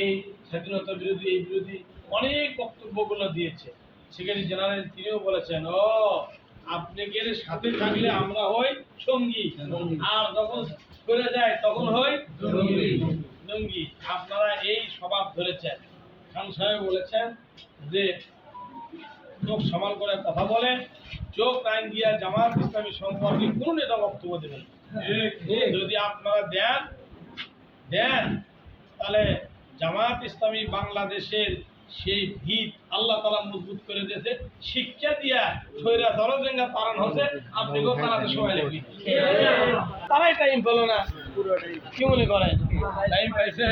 এই স্বাধীনতা বিরোধী এই বিরোধী অনেক বক্তব্যগুলো দিয়েছে। সেখানে জেনারেল তিনিও বলেছেন ও আপনি গেলে সাথে থাকলে আমরা হই সঙ্গী। আর যখন করে যায় তখন হই জঙ্গি আপনারা এই স্বভাব ধরেছেন। খান সাহেব বলেছেন যে চোখ সমান করে কথা বলেন। চোখ আইন দিয়া জামাত ইসলামী সম্পর্কে কোন নেতা বক্তব্য দেবেন না। যদি আপনারা দেন দেন তাহলে জামাত ইসলামী বাংলাদেশের সেই ভিত আল্লাহ তালা মজবুত করে দিয়েছে। শিক্ষা দিয়া ছয়রা দরজেঙ্গা তারান হচ্ছে। আপনাকেও তারাতে সময় লাগবে। তারাই টাইম পেল না। কি মনে করেন? টাইম পাইছে?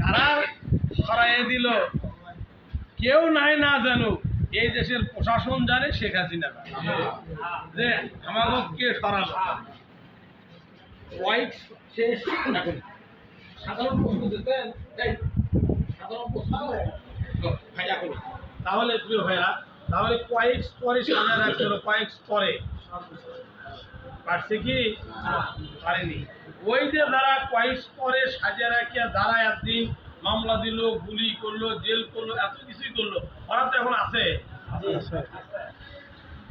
কারা সরাইয়ে দিল? কেউ নাই না জানুক। এই দেশের প্রশাসন জানে শেখ হাসিনা যে আমাকে কে হোয়াইট শেষ এখন তাহলে প্রিয় ভাইরা তাহলে কয়েক স্তরে সাজা রাখতে হলো, কয়েক স্তরে। পারছে কি? পারেনি। ওই যে যারা কয়েক স্তরে সাজা রাখিয়া যারা একদিন, মামলা দিল, গুলি করল, জেল করল, এত কিছুই করল, ওরা তো এখন আছে।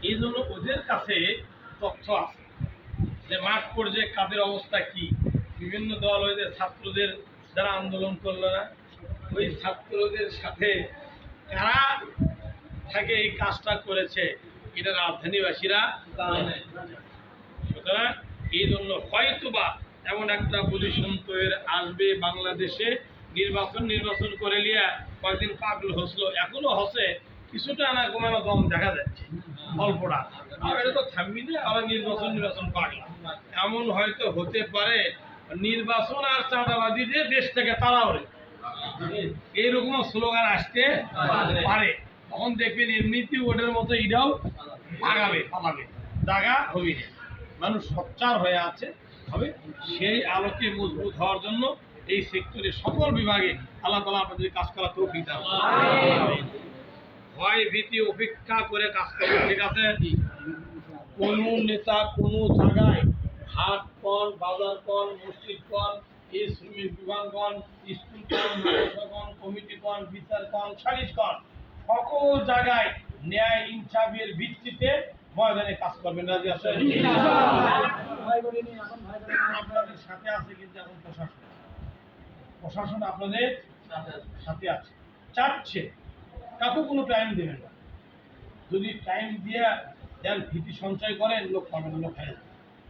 এই জন্য ওদের কাছে তথ্য আছে যে মাঠ পর্যায়ে কাদের অবস্থা কি? বিভিন্ন দল যে ছাত্রদের যারা আন্দোলন করল না, ওই ছাত্রদের সাথে কারা থাকে এই কাজটা করেছে, এটা রাজধানীবাসীরা। সুতরাং এই জন্য হয়তোবা এমন একটা পজিশন তৈরি আসবে বাংলাদেশে, নির্বাচন নির্বাচন করে লিয়া কয়েকদিন পাগল হসলো, এখনও হসে, কিছুটা না কমানো দম দেখা যাচ্ছে, অল্পটা আর এটা তো থামবি না, আবার নির্বাচন নির্বাচন পাগলা এমন হয়তো হতে পারে নির্বাচন আর চাঁদাবাদি দিয়ে দেশ থেকে তারা ওরে এইরকম স্লোগান আসতে পারে। তখন দেখবেন এমনিতে ওটার মতো এটাও আগাবে পালাবে জায়গা হবে। মানুষ সচ্চার হয়ে আছে। হবে সেই আলোকে মজবুত হওয়ার জন্য এই সেক্টরে সকল বিভাগে আল্লাহ তালা আপনাদের কাজ করা তো ভয়, ভীতি, অপেক্ষা করে কাজ করবে ঠিক আছে? কোন নেতা কোন জায়গায় হাট কন বাজার কন মসজিদ কন এই শ্রমিক বিভাগ কন স্কুল কন মাদ্রাসা কন কমিটি কন বিচার কন সালিশ কন সকল জায়গায় ন্যায় ইনসাফের ভিত্তিতে ময়দানে কাজ করবেন। রাজি আছেন? আপনাদের সাথে আছে কিন্তু এখন প্রশাসন। প্রশাসন আপনাদের সাথে আছে। চাচ্ছে। কাউকে কোনো টাইম দেবেন না। যদি টাইম দিয়ে দেন, ভীতি সঞ্চয় করেন, লোক পাবেন, লোক খায়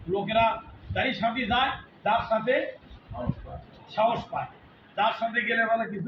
লোকেরা তারই সাথে যায় তার সাথে সাহস পায়। তার সাথে গেলে বলে কিছু